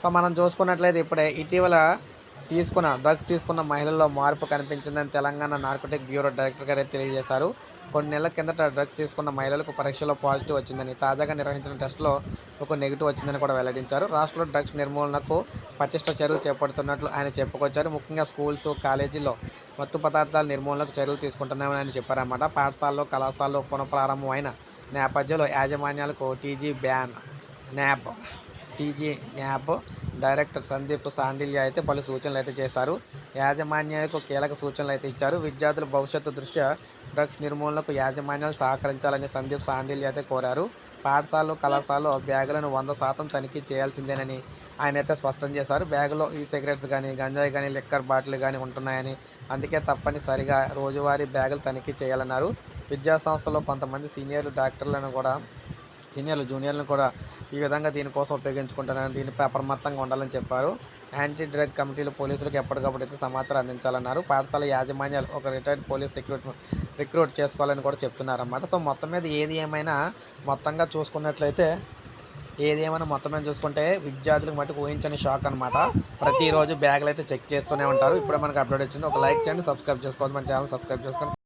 So మనం చూసుకున్నట్లయితే ఇప్పుడే ఇటీవల తీసుకున్న డ్రగ్స్ తీసుకున్న మహిళల్లో మార్పు కనిపించిందని తెలంగాణ నార్కోటిక్ బ్యూరో డైరెక్టర్ గారే తెలియజేశారు. కొన్ని నెలల కిందట డ్రగ్స్ తీసుకున్న మహిళలకు పరీక్షలో పాజిటివ్ వచ్చిందని తాజాగా నిర్వహించిన టెస్టులో ఒక నెగిటివ్ వచ్చిందని కూడా వెల్లడించారు. రాష్ట్రంలో డ్రగ్స్ నిర్మూలనకు పటిష్ట చర్యలు చేపడుతున్నట్లు ఆయన చెప్పుకొచ్చారు. ముఖ్యంగా స్కూల్స్ కాలేజీల్లో మత్తు పదార్థాల నిర్మూలనకు చర్యలు తీసుకుంటున్నామని ఆయన చెప్పారన్నమాట. పాఠశాలలో కళాశాలలో పునఃప్రారంభమైన నేపథ్యంలో యాజమాన్యాలకు TG ban NAB TG NAB director Sandeep Sandilya అయితే పలు సూచనలు అయితే చేశారు. యాజమాన్యాలకు కీలక సూచనలు అయితే ఇచ్చారు. విద్యార్థుల భవిష్యత్తు దృష్ట్యా డ్రగ్స్ నిర్మూలనకు యాజమాన్యాలు సహకరించాలని సందీప్ సాండిల్య అయితే కోరారు. పాఠశాలలు కళాశాలలో బ్యాగులను వంద శాతం తనిఖీ చేయాల్సిందేనని ఆయన అయితే స్పష్టం చేశారు. బ్యాగులో ఈ సిగరెట్స్ కానీ గంజాయి కానీ లిక్కర్ బాటిల్ కానీ ఉంటున్నాయని అందుకే తప్పనిసరిగా రోజువారీ బ్యాగులు తనిఖీ చేయాలన్నారు. విద్యా సంస్థలో కొంతమంది సీనియర్లు డాక్టర్లను కూడా సీనియర్లు జూనియర్లను కూడా ఈ విధంగా దీనికోసం ఉపయోగించుకుంటున్నారని పేపర్ అప్రమత్తంగా ఉండాలని చెప్పారు. యాంటీ డ్రగ్ కమిటీలు పోలీసులకు ఎప్పటికప్పుడు అయితే సమాచారం అందించాలన్నారు. పాఠశాల యాజమాన్యాలు ఒక రిటైర్డ్ పోలీస్ రిక్రూట్ రిక్రూట్ చేసుకోవాలని కూడా చెప్తున్నారన్నమాట. సో మొత్తం మీద ఏది ఏమైనా మొత్తంగా చూసుకున్నట్లయితే ఏది ఏమైనా మొత్తం మీద చూసుకుంటే విద్యార్థులకు మటుకు ఊహించని షాక్ అనమాట ప్రతిరోజు బ్యాగులు అయితే చెక్ చేస్తూనే ఉంటారు. ఇప్పుడే మనకు అప్డేట్ వచ్చింది. ఒక లైక్ చేయండి సబ్స్క్రైబ్ చేసుకోవద్దు. మన ఛానల్ సబ్స్క్రైబ్ చేసుకోండి.